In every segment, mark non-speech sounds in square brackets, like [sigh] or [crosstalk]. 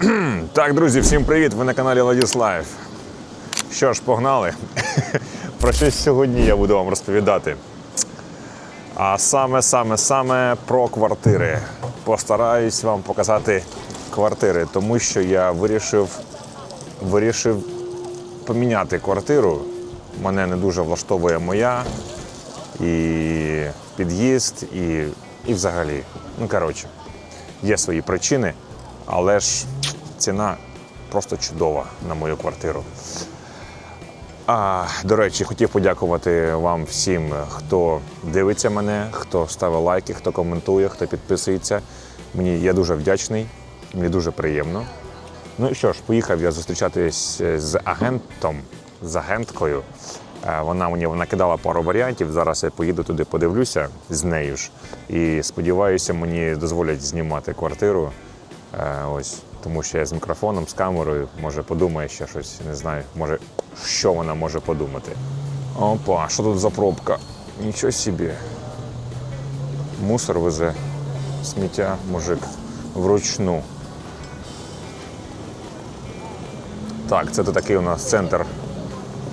[clears throat] Так, друзі, всім привіт! Ви на каналі Ладіслав. Що ж, погнали. [laughs] Про що сьогодні я буду вам розповідати. А саме, саме, саме про квартири. Постараюсь вам показати квартири, тому що я вирішив, вирішив поміняти квартиру. Мене не дуже влаштовує моя і під'їзд, і, і взагалі. Ну, коротше, є свої причини, але ж ціна просто чудова на мою квартиру. А, до речі, хотів подякувати вам всім, хто дивиться мене, хто ставить лайки, хто коментує, хто підписується. Мені я дуже вдячний, мені дуже приємно. Ну і що ж, поїхав я зустрічатись з агентом, з агенткою. Е, Вона мені накидала пару варіантів. Зараз я поїду туди, подивлюся з нею ж. І сподіваюся, мені дозволять знімати квартиру. Е, Ось, тому що я з мікрофоном, з камерою, може подумає ще щось, не знаю, може, що вона може подумати. Опа, що тут за пробка? Нічого собі. Мусор везе, сміття, мужик, вручну. Так, це такий у нас центр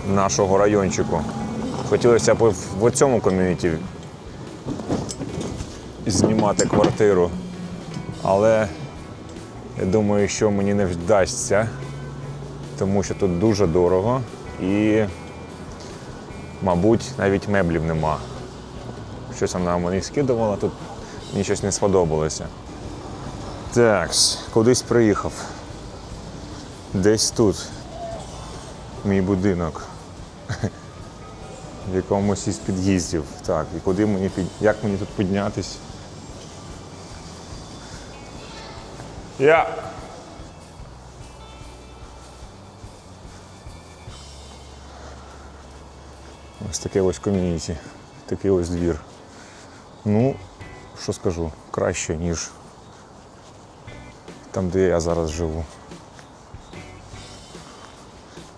нашого райончику. Хотілося б в цьому ком'юніті знімати квартиру, але я думаю, що мені не вдасться, тому що тут дуже дорого і, мабуть, навіть меблів нема. Щось вона мені скидувала, тут мені щось не сподобалося. Так, кудись приїхав. Десь тут мій будинок. [laughs] В якомусь із під'їздів. Так, і куди мені під... як мені тут піднятись? Я. Ось таке ось ком'юніті, такий ось двір. Ну, що скажу, краще, ніж там, де я зараз живу.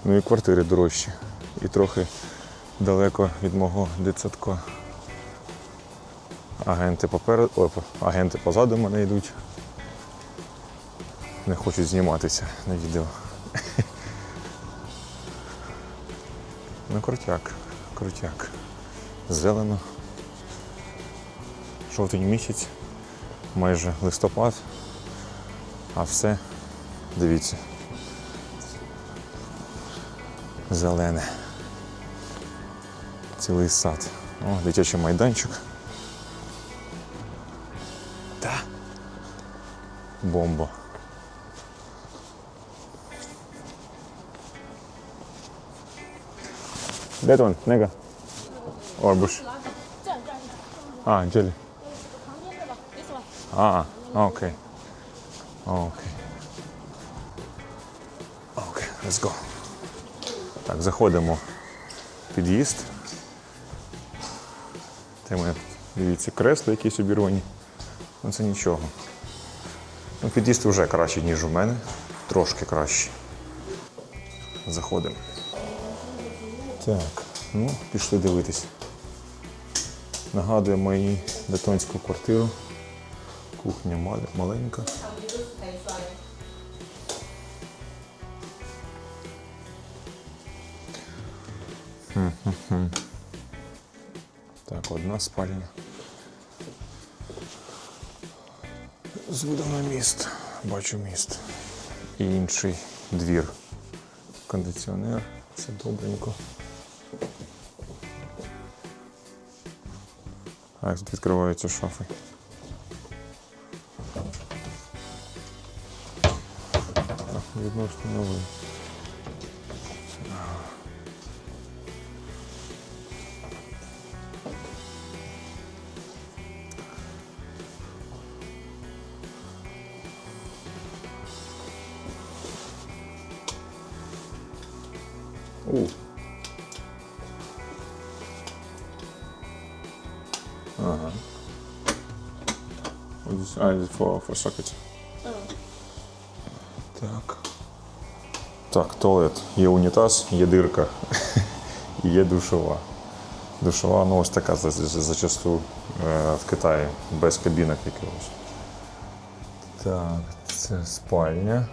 Ну і квартири дорожчі. І трохи далеко від мого дитсадка. Агенти попереду, ой, агенти позаду мене йдуть. Не хочуть зніматися на відео. Ну, крутяк, крутяк. Зелено. Жовтень місяць, майже листопад. А все, дивіться. Зелене. Цілий сад. О, дитячий майданчик. Та. Бомба. That one, nigga. Or. А, ah, jelly. А, окей. Окей. Окей, let's go. Заходимо в під'їзд. Це мене, дивіться, кресла якісь обірвані. Ну це нічого. Ну, Під'їзд вже краще, ніж у мене. Трошки краще. Заходимо. Так, ну, пішли дивитись. Нагадує мені детонську квартиру. Кухня мал- маленька. Так, одна спальня. З видом на міст. Бачу міст. І інший двір. Кондиціонер. Все добренько. А тут відкриваються шафи. Так, відносно новий. У. Ага. А, for, for socket. Так. Так, туалет. Є унітаз, є дирка, і [laughs] є душова. Душова, ну ось така за- за- зачасту е, в Китаї, без кабінок якогось. Так, це спальня.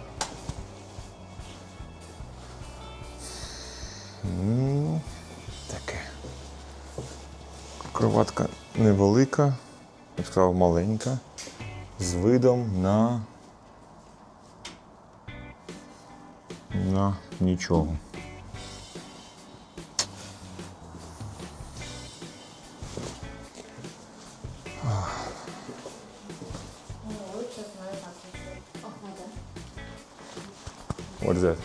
Кроватка невелика, я б сказав, маленька, з видом на. на нічого. What is that?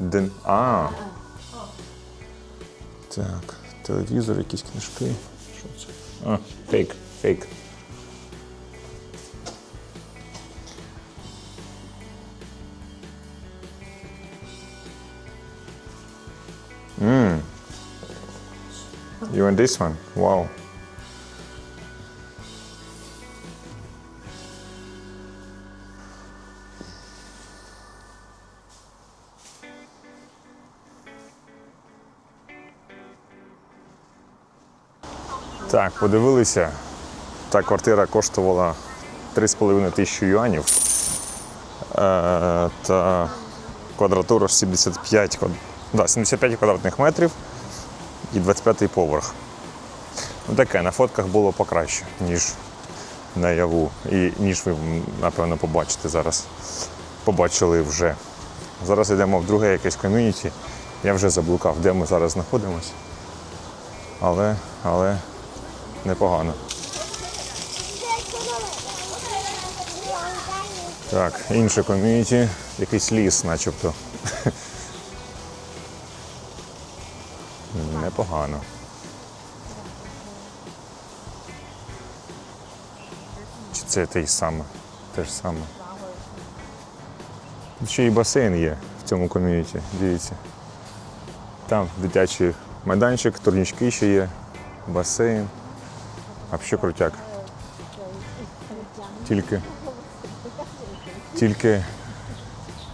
Ден... А. Так, телевізор, якісь книжки. Що це? А, фейк, фейк. You want this one? Wow. Так, подивилися. Та квартира коштувала 3,5 тисячі юанів. Е, та квадратура 75, да, 75 квадратних метрів і 25-й поверх. Ну, таке, на фотках було покраще, ніж наяву. І ніж ви, напевно, побачите зараз. Побачили вже. Зараз йдемо в друге якесь ком'юніті. Я вже заблукав, де ми зараз знаходимося. Але, але непогано. Так, інше ком'юніті, якийсь ліс, начебто. [laughs] Непогано. Чи це те саме? Те ж саме. Ще й басейн є в цьому ком'юніті, дивіться. Там дитячий майданчик, турнічки ще є, басейн. А ще крутяк. Тільки. Тільки.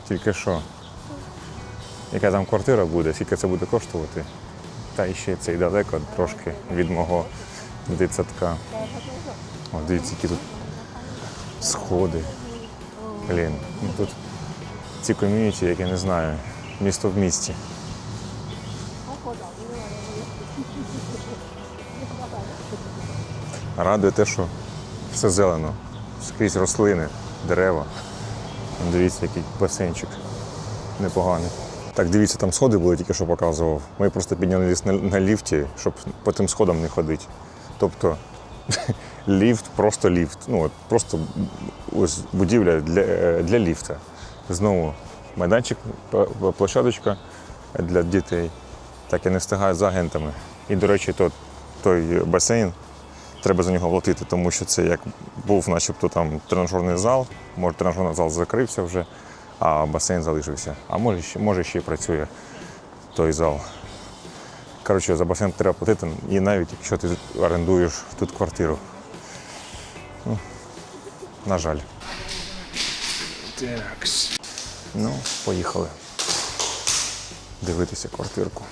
Тільки що? Яка там квартира буде, скільки це буде коштувати? Та ще це й далеко трошки від мого дитсадка. О, дивіться, які тут сходи. Блін, ну тут ці ком'юніті, як я не знаю, місто в місті. Радує те, що все зелено, скрізь рослини, дерева. Дивіться, який басейнчик непоганий. Так, дивіться, там сходи були, тільки що показував. Ми просто піднялись на, на ліфті, щоб по тим сходам не ходити. Тобто [laughs] ліфт, просто ліфт. Ну, от просто ось будівля для, е, для ліфта. Знову майданчик, площадочка для дітей. Так я не встигаю з агентами. І, до речі, то, той басейн, треба за нього платити, тому що це як був начебто там тренажерний зал, може тренажерний зал закрився вже, а басейн залишився. А може може ще й працює той зал. Коротше, за басейн треба платити, і навіть якщо ти орендуєш тут квартиру. Ну, на жаль. Такс. Ну, поїхали. Дивитися квартирку.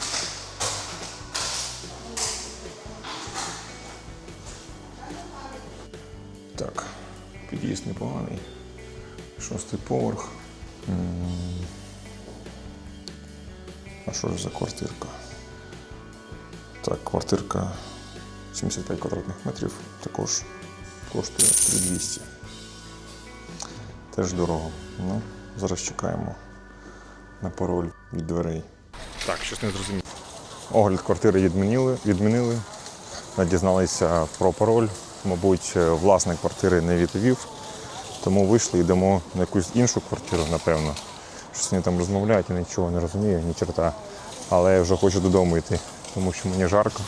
Під'їзд непоганий. Шостий поверх. А що ж за квартирка? Так, квартирка 75 квадратних метрів, також коштує 3200. Теж дорого. Ну, зараз чекаємо на пароль від дверей. Так, щось не зрозуміло. Огляд квартири відмінили, відмінили. Дізналися про пароль. Мабуть, е, власник квартири не відповів, тому вийшли, йдемо на якусь іншу квартиру, напевно. Щось вони там розмовляють, я нічого не розумію, ні черта. Але я вже хочу додому йти, тому що мені жарко.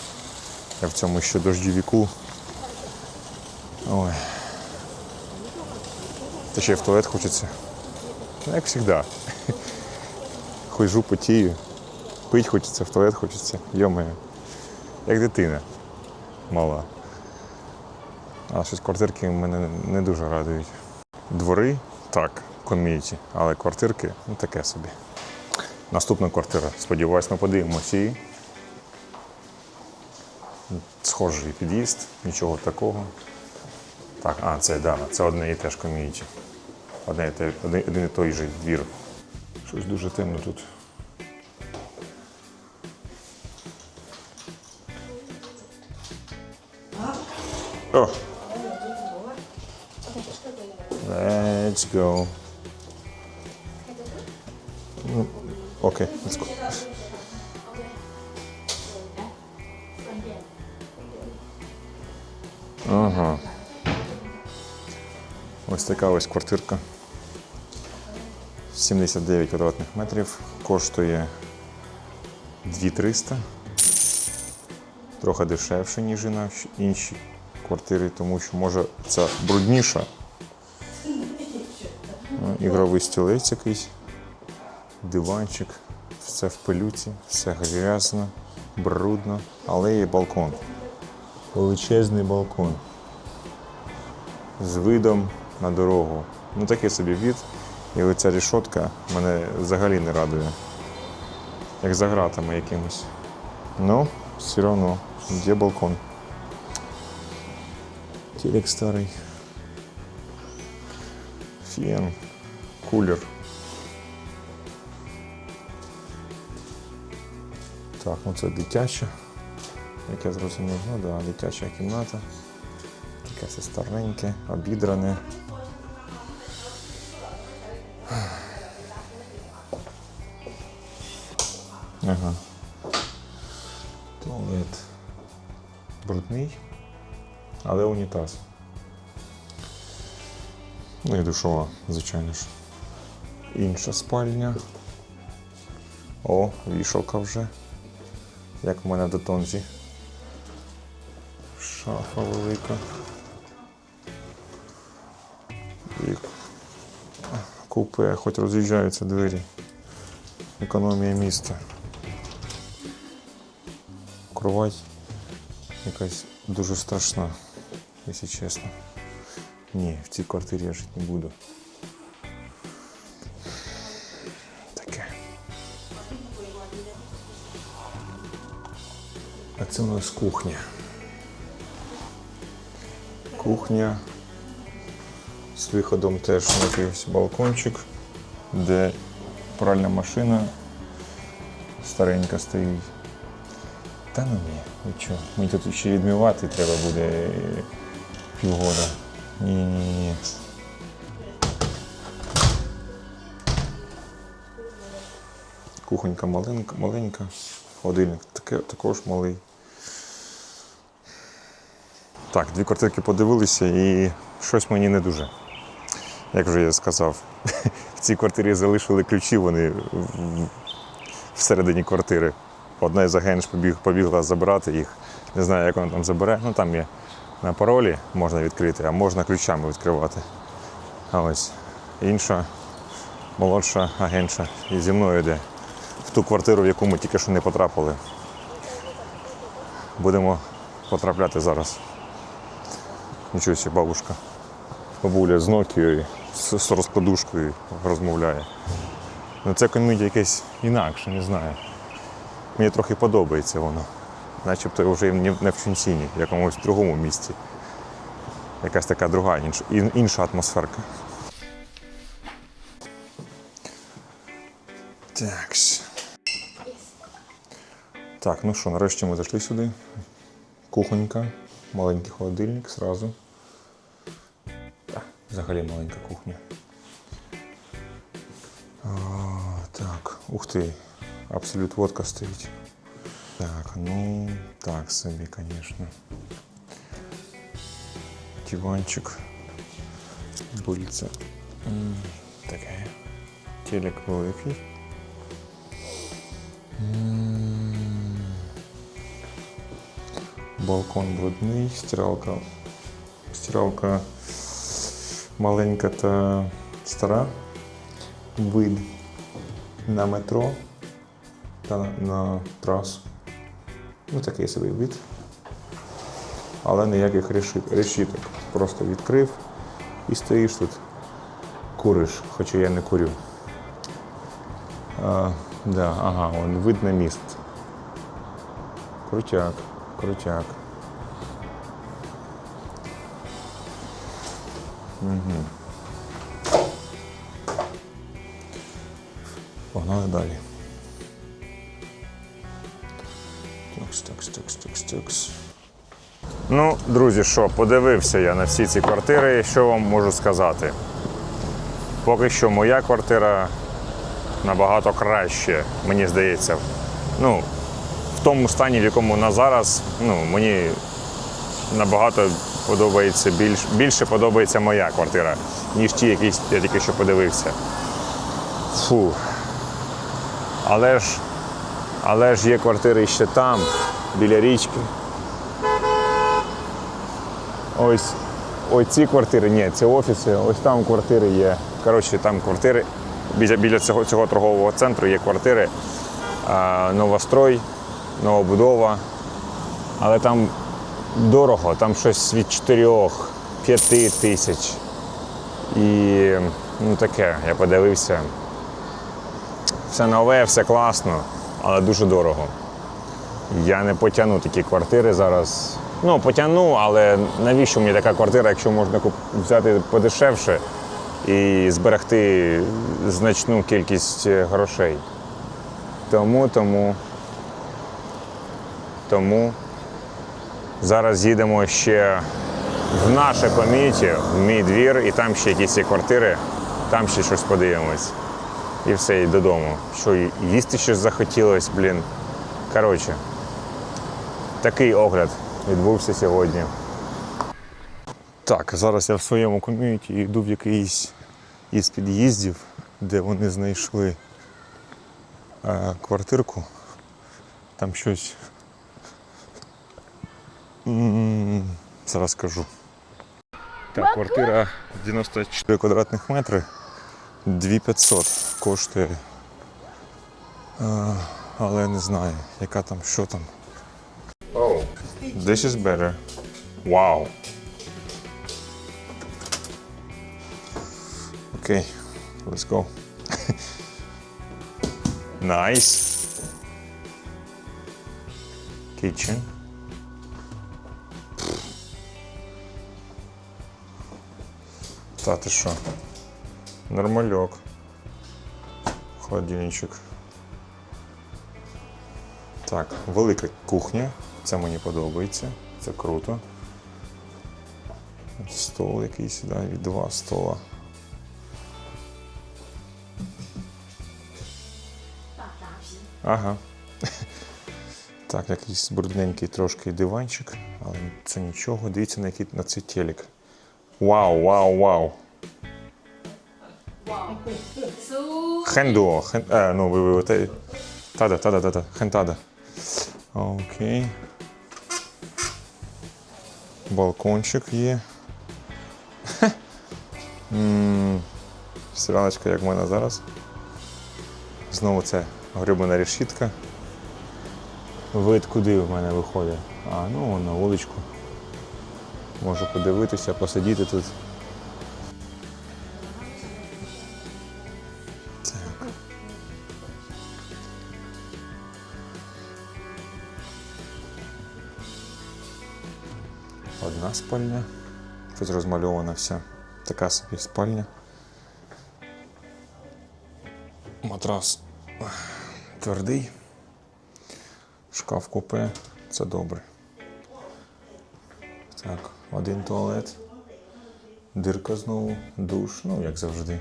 Я в цьому ще дождівіку. Ой. Та ще й в туалет хочеться. Ну, як завжди. [laughs] Хожу, потію. Пить хочеться, в туалет хочеться. Йомає. Як дитина мала. А щось квартирки мене не дуже радують. Двори так, ком'юніті, але квартирки ну таке собі. Наступна квартира. Сподіваюсь, ми подивимося. Схожий під'їзд, нічого такого. Так, а, це дана, це одне і те ж ком'юніті. Одне і те, один, один і той же двір. Щось дуже темно тут. О! Let's go. Ну, Окей, let's go. Ага. Ось така ось квартирка. 79 квадратних метрів. Коштує 2300. Трохи дешевше, ніж інші квартири, тому що може ця брудніша. Ігровий стілець якийсь, диванчик, все в пилюці, все грязно, брудно, але є балкон. Величезний балкон з видом на дорогу. Ну такий собі від. І оця рішотка мене взагалі не радує. Як за гратами якимось. Ну, все одно, є балкон. Телек старий. Фен, кулер. Так, ну це дитяча. Як я зрозумів, ну да, дитяча кімната. Таке все стареньке, обідране. Ага. Туалет. Брудний, але унітаз. Ну і душова, звичайно ж. Інша спальня. О, вішалка вже. Як в мене до тонзі. Шафа велика. І купе, хоч роз'їжджаються двері. Економія міста. Кровать якась дуже страшна, якщо чесно. Ні, в цій квартирі я жити не буду. Це у нас кухня. Кухня. З виходом теж на якийсь балкончик, де пральна машина старенька стоїть. Та ну ні, нічого. Мені тут ще відмивати треба буде півгода. Ні, ні, ні. Кухонька маленька, маленька, холодильник також малий. Так, дві квартирки подивилися і щось мені не дуже. Як вже я сказав, в цій квартирі залишили ключі, вони всередині квартири. Одна із агентів побіг, побігла забирати їх. Не знаю, як вона там забере. Ну там є на паролі можна відкрити, а можна ключами відкривати. А ось інша молодша агентша і зі мною йде в ту квартиру, в яку ми тільки що не потрапили. Будемо потрапляти зараз. Нічого собі, бабушка. Бабуля з Нокією, з, з розкладушкою розмовляє. Ну це комедія якесь інакше, не знаю. Мені трохи подобається воно. Начебто вже не в- не в якомусь другому місці. Якась така друга інша атмосферка. Так. Так, ну що, нарешті ми зайшли сюди. Кухонька, маленький холодильник зразу. Так, взагалі маленька кухня. А, так, ух ти, абсолют водка стоїть. Так, ну так собі, звісно. Диванчик. Бульця. М, Таке. Телек великий. М, Балкон брудний, стиралка. Стиралка маленька та стара. Вид на метро та на, трасу. Ну, такий собі вид. Але ніяких решіток. Просто відкрив і стоїш тут, куриш, хоча я не курю. А, да, ага, он вид на міст. Крутяк, крутяк. Угу. Погнали далі. Текс, текс, текс, текс, текс. Ну, друзі, що, подивився я на всі ці квартири, що вам можу сказати. Поки що моя квартира набагато краще, мені здається. Ну, в тому стані, в якому вона зараз, ну, мені набагато подобається більш, більше подобається моя квартира, ніж ті, які я тільки що подивився. Фу. Але ж, але ж є квартири ще там, біля річки. Ось, ці квартири, ні, це офіси, ось там квартири є. Коротше, там квартири. Біля, біля цього, цього торгового центру є квартири. А, новострой, новобудова. Але там дорого, там щось від 4-5 тисяч. І ну таке, я подивився. Все нове, все класно, але дуже дорого. Я не потягну такі квартири зараз. Ну, потягну, але навіщо мені така квартира, якщо можна взяти подешевше і зберегти значну кількість е, грошей. Тому, тому, тому зараз їдемо ще в наше коміті, в мій двір, і там ще якісь є квартири, там ще щось подивимось. І все, і додому. Що їсти щось захотілось, блін. Коротше, такий огляд відбувся сьогодні. Так, зараз я в своєму ком'юніті йду в якийсь із під'їздів, де вони знайшли е, квартирку. Там щось. Зараз скажу. Так, квартира 94 квадратних метри. 2500 коштує. Але не знаю, яка там, що там. Oh, this is better. Wow. Okay, let's go. [laughs] nice. Kitchen. Та ти що? Нормальок. Холодильничок. Так, велика кухня. Це мені подобається. Це круто. Стол якийсь, да, і два стола. Ага. Так, якийсь брудненький трошки диванчик, але це нічого. Дивіться на який на цей телек. Вау, вау, вау. Хендуо. Хен, а, ну, ви, ви, те, тада, тада, тада, хентада. Окей. Балкончик є. [laughs] Сіраночка, як в мене зараз. Знову це грибана решітка. Вид куди в мене виходить? А, ну на вуличку. Можу подивитися, посидіти тут. Одна спальня. Тут розмальована вся така собі спальня. Матрас твердий. Шкаф купе. Це добре. Так, один туалет. Дирка знову, душ, ну як завжди.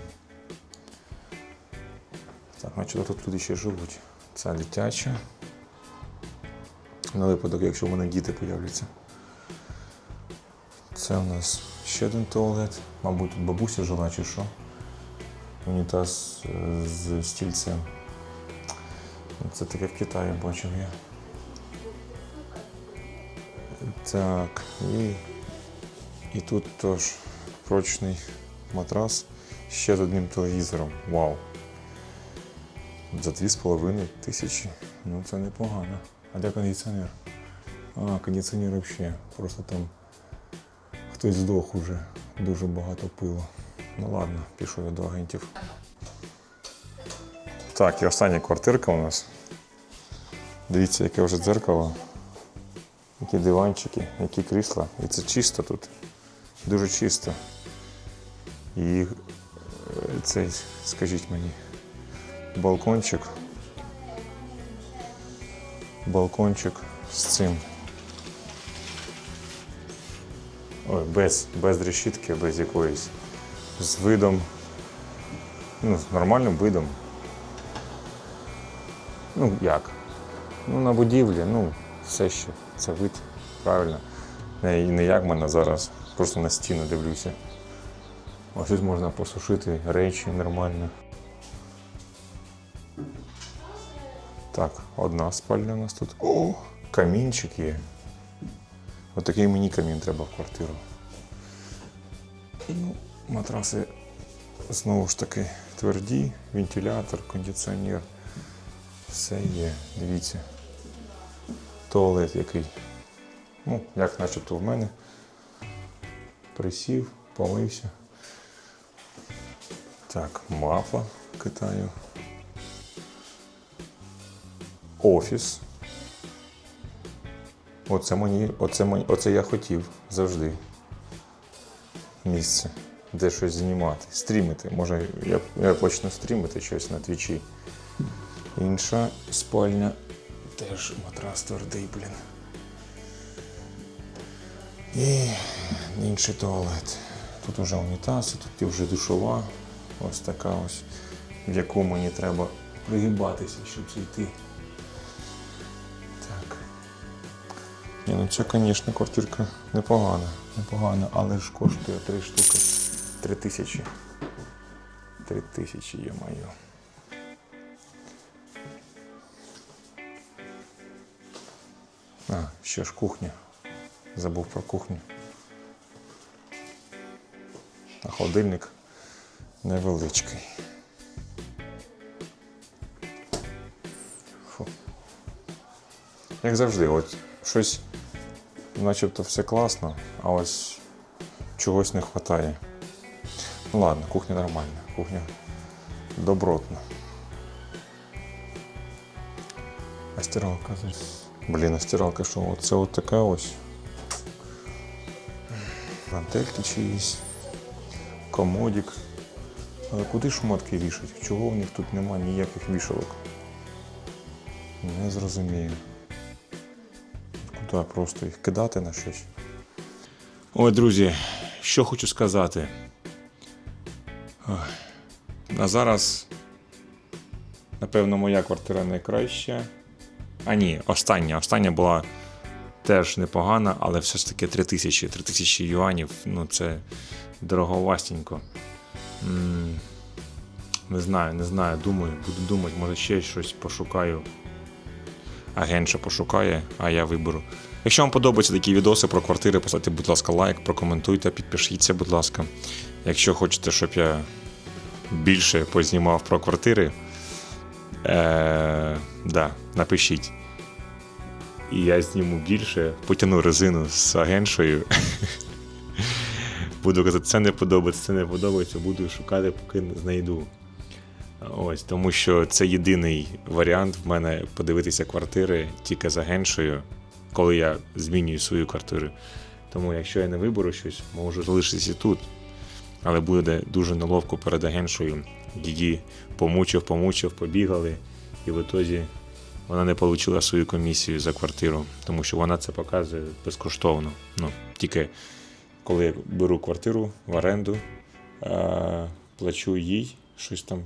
Так, значить тут люди ще живуть. Це дитяча. На випадок, якщо в мене діти появляться. Це у нас ще один туалет. Мабуть, тут бабуся жила чи що. Унітаз е, з стільцем. Це таке в Китаї бачив я. Так, і, і тут теж прочний матрас ще з одним телевізором. Вау. За 2,5 тисячі. Ну це непогано. А де кондиціонер? А, кондиціонер взагалі. Просто там хтось здох уже. Дуже багато пилу. Ну ладно, пішов я до агентів. Так, і остання квартирка у нас. Дивіться, яке вже дзеркало. Які диванчики, які крісла. І це чисто тут. Дуже чисто. І е, цей, скажіть мені, балкончик. Балкончик з цим. Ой, без, без решітки, без якоїсь. З видом. Ну, з нормальним видом. Ну, як? Ну, на будівлі, ну, все ще. Це вид, правильно. Не, не як мене зараз. Просто на стіну дивлюся. Ось тут можна посушити речі нормально. Так, одна спальня у нас тут. О, камінчик є. Отакий мені камін треба в квартиру. Ну, матраси знову ж таки тверді, вентилятор, кондиціонер. Все є, дивіться. Туалет який. Ну, як начебто в мене. Присів, помився. Так, мафа Китаю. Офіс. Оце мені, оце мені, оце я хотів завжди. Місце, де щось знімати, стрімити. Може, я, я почну стрімити щось на твічі. Інша спальня. Теж матрас твердий, блін. І інший туалет. Тут уже унітаз, тут вже душова. Ось така ось, в яку мені треба пригибатися, щоб зайти. Так. Ні, ну ця, звісно, квартирка непогана. Непогана, але ж коштує три штуки. Три тисячі. Три тисячі є маю. А, ще ж кухня. Забув про кухню. А холодильник невеличкий. Фу. Як завжди, от щось начебто все класно, а ось чогось не вистачає. Ну ладно, кухня нормальна, кухня добротна. А стиралка Блін, а стиралка що? Оце от така ось. Гантельки чиїсь, комодик. Але куди шмотки вішать? Чого в них тут нема ніяких вішалок? Не зрозумію. Куди просто їх кидати на щось? Ой, друзі, що хочу сказати. А зараз, напевно, моя квартира найкраща. А ні, остання. Остання була теж непогана, але все ж таки 3 тисячі. 3 тисячі юанів, ну це дороговастенько. Не знаю, не знаю. Думаю, буду думати, може ще щось пошукаю. Агентша пошукає, а я виберу. Якщо вам подобаються такі відоси про квартири, поставте, будь ласка, лайк, прокоментуйте, підпишіться, будь ласка. Якщо хочете, щоб я більше познімав про квартири, е- да, напишіть. І я зніму більше, потягну резину з агентшою. Буду казати, це не подобається, це не подобається, буду шукати, поки знайду. Ось, тому що це єдиний варіант в мене подивитися квартири тільки з агентшою, коли я змінюю свою квартиру. Тому якщо я не виберу щось, можу залишитися тут. Але буде дуже неловко перед агентшою. Її помучив, помучив, побігали, і в ітозі вона не отримала свою комісію за квартиру, тому що вона це показує безкоштовно. Ну, тільки коли я беру квартиру в оренду, е, плачу їй щось там,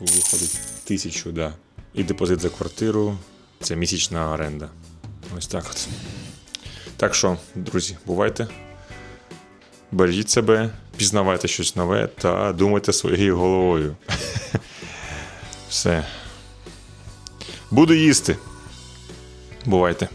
виходить тисячу, да. І депозит за квартиру це місячна оренда. Ось так от. Так що, друзі, бувайте. Бережіть себе, пізнавайте щось нове та думайте своєю головою. [laughs] Все. Буду їсти. Бувайте.